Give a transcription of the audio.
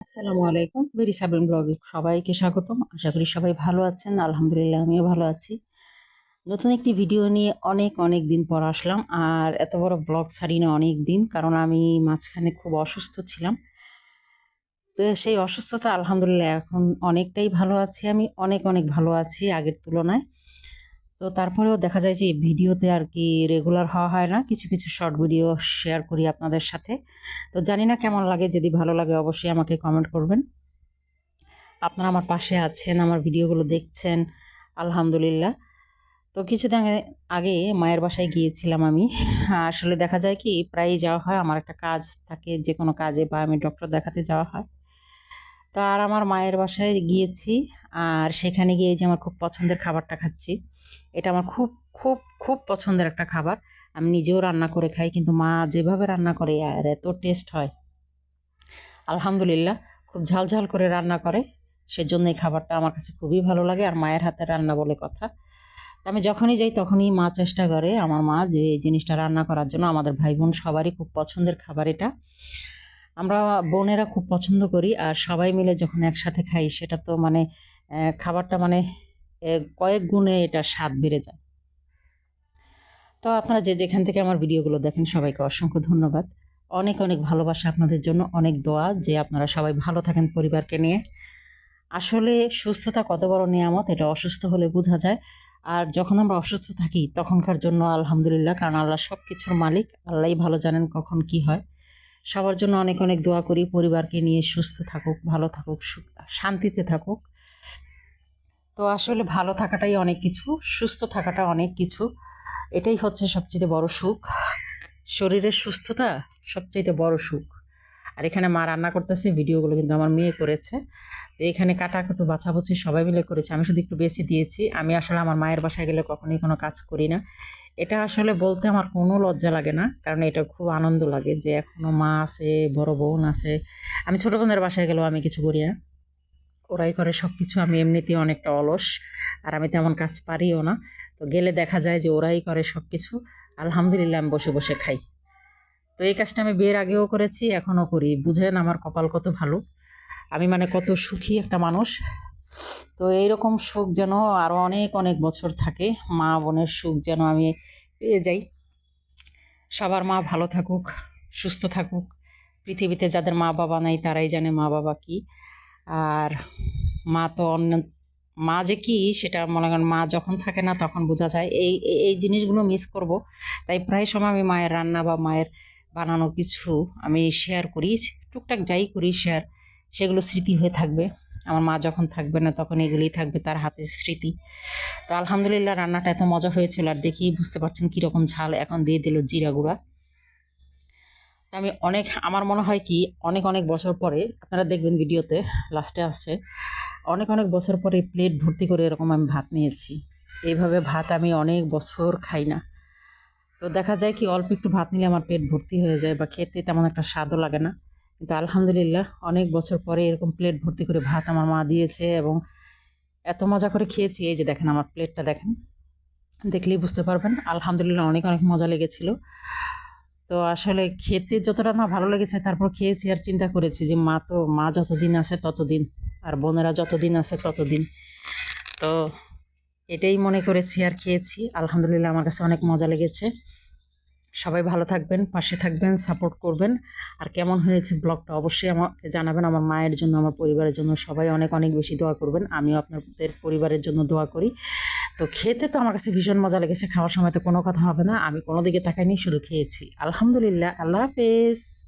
আসসালামু আলাইকুম। বেরি সাবিন ব্লগে সবাইকে স্বাগতম। আশা করি সবাই ভালো আছেন। আলহামদুলিল্লাহ, আমিও ভালো আছি। নতুন একটি ভিডিও নিয়ে অনেক অনেক দিন পর আসলাম। আর এত বড় ব্লগ ছাড়ি না অনেক দিন, কারণ আমি মাঝখানে খুব অসুস্থ ছিলাম। তো সেই অসুস্থতা আলহামদুলিল্লাহ এখন অনেকটাই ভালো আছি আমি। অনেক অনেক ভালো আছি আগের তুলনায়। তো তারপরেও দেখা যায় যে ভিডিওতে আর কি রেগুলার হওয়া হয় না। কিছু কিছু শর্ট ভিডিও শেয়ার করি আপনাদের সাথে। তো জানি না কেমন লাগে, যদি ভালো লাগে অবশ্যই আমাকে কমেন্ট করবেন। আপনারা আমার পাশে আছেন, আমার ভিডিওগুলো দেখছেন, আলহামদুলিল্লাহ। তো কিছুদিন আগে মায়ের বাসায় গিয়েছিলাম আমি। আসলে দেখা যায় কি, প্রায়ই যাওয়া হয়, আমার একটা কাজ থাকে যে কোনো কাজে বা আমি ডক্টর দেখাতে যাওয়া হয়। তো আর আমার মায়ের বাসায় গিয়েছি আর সেখানে গিয়ে যে আমার খুব পছন্দের খাবারটা খাচ্ছি। এটা আমার খুব খুব খুব পছন্দের একটা খাবার। আমি নিজেও রান্না করে খাই, কিন্তু মা যেভাবে রান্না করে, আর এত টেস্ট হয়। আলহামদুলিল্লাহ, খুব ঝাল ঝাল করে রান্না করে। সেজন্য এই খাবারটা আমার কাছে খুবই ভালো লাগে আর মায়ের হাতে রান্না বলে কথা। আমি যখনই যাই তখনই মা চেষ্টা করে, আমার মা যে এই জিনিসটা রান্না করার জন্য। আমাদের ভাই বোন সবারই খুব পছন্দের খাবার এটা। আমরা বোনেরা খুব পছন্দ করি আর সবাই মিলে যখন একসাথে খাই, সেটা তো মানে খাবারটা মানে কয়েক গুণে এটা স্বাদ বেড়ে যায়। তো আপনারা যে যেখান থেকে আমার ভিডিওগুলো দেখেন, সবাইকে অসংখ্য ধন্যবাদ। অনেক অনেক ভালোবাসা আপনাদের জন্য, অনেক দোয়া যে আপনারা সবাই ভালো থাকেন পরিবারকে নিয়ে। আসলে সুস্থতা কত বড় নিয়ামত, এটা অসুস্থ হলে বোঝা যায়। আর যখন আমরা অসুস্থ থাকি, তখনকার জন্য আলহামদুলিল্লাহ, কারণ আল্লাহ সব কিছুর মালিক, আল্লাহই ভালো জানেন কখন কি হয়। সবার জন্য অনেক অনেক দোয়া করি, পরিবারকে নিয়ে সুস্থ থাকুক, ভালো থাকুক শান্তিতে থাকুক। তো আসলে ভালো থাকাটাই অনেক কিছু, সুস্থ থাকাটা অনেক কিছু। এটাই হচ্ছে সবচেয়ে বড় সুখ। শরীরের সুস্থতা সবচেয়ে বড় সুখ। আর এখানে মা রান্না করতেছে, ভিডিওগুলো কিন্তু আমার মেয়ে করেছে। তো এখানে কাটাকুটু, বাছাবুছি সবাই মিলে করেছে। আমি শুধু একটু বেশি দিয়েছি। আমি আসলে আমার মায়ের বাসায় গেলে কখনোই কোনো কাজ করি না। এটা আসলে বলতে আমার কোনো লজ্জা লাগে না, কারণ এটা খুব আনন্দ লাগে যে এখনও মা আছে, বড় বোন আছে। আমি ছোট বোনের বাসায় গেলেও আমি কিছু করি না। ওরাই করে সব কিছু আমি এমনিতেই অনেকটা অলস, আর আমি তেমন কাজ পারিও না। তো গেলে দেখা যায় যে ওরাই করে সব কিছু আলহামদুলিল্লাহ, আমি বসে বসে খাই। তো এই কাজটা আমি বিয়ের আগেও করেছি, এখনও করি। বুঝেন আমার কপাল কত ভালো। আমি মানে কত সুখী একটা মানুষ। তো এইরকম সুখ যেন আরও অনেক অনেক বছর থাকে, মা বোনের সুখ যেন আমি পেয়ে যাই। সবার মা ভালো থাকুক, সুস্থ থাকুক। পৃথিবীতে যাদের মা বাবা নাই, তারাই জানে মা বাবা কি। আর মা তো অন্য, মা যে কি, সেটা মনে করেন মা যখন থাকে না, তখন বোঝা যায়। এই এই জিনিসগুলো মিস করব। তাই প্রায় সময় আমি মায়ের রান্না বা মায়ের বানানো কিছু আমি শেয়ার করি, টুকটাক যাই করি শেয়ার সেগুলো স্মৃতি হয়ে থাকবে। আমার মা যখন থাকবে না তখন এগুলোই থাকবে তার হাতের স্মৃতি। তো আলহামদুলিল্লাহ রান্নাটা এত মজা হয়েছিল আর দেখি বুঝতে পারছেন কীরকম ঝাল, এখন দিয়ে দিল জিরা গুঁড়া। আমি অনেক, আমার মনে হয় কি, অনেক অনেক বছর পরে, আপনারা দেখবেন ভিডিওতে লাস্টে আসছে, অনেক অনেক বছর পরে প্লেট ভর্তি করে এরকম আমি ভাত নিয়েছি। এইভাবে ভাত আমি অনেক বছর খাই না। তো দেখা যায় কি, অল্প একটু ভাত নিলে আমার পেট ভর্তি হয়ে যায় বা খেতে তেমন একটা স্বাদও লাগে না। কিন্তু আলহামদুলিল্লাহ, অনেক বছর পরে এরকম প্লেট ভর্তি করে ভাত আমার মা দিয়েছে এবং এত মজা করে খেয়েছি। এই যে দেখেন আমার প্লেটটা দেখেন, দেখলেই বুঝতে পারবেন। আলহামদুলিল্লাহ অনেক অনেক মজা লেগেছিল। তো আসলে খেতে যতটা না ভালো লেগেছে তারপর খেয়েছি আর চিন্তা করেছি যে মা তো, মা যতদিন আছে ততদিন, আর বোনেরা যতদিন আছে ততদিন। তো এটাই মনে করেছি আর খেয়েছি। আলহামদুলিল্লাহ আমার কাছে অনেক মজা লেগেছে। সবাই ভালো থাকবেন, পাশে থাকবেন সাপোর্ট করবেন। আর কেমন হয়েছে ব্লগটা অবশ্যই আমাকে জানাবেন। আমার মায়ের জন্য, আমার পরিবারের জন্য সবাই অনেক অনেক বেশি দোয়া করবেন। আমিও আপনাদের পরিবারের জন্য দোয়া করি। তো খেতে তো আমার কাছে ভীষণ মজা লেগেছে। খাওয়ার সময় তো কোনো কথা হবে না। আমি কোনো দিকে তাকাইনি, শুধু খেয়েছি। আলহামদুলিল্লাহ। আল্লাহ হাফেজ।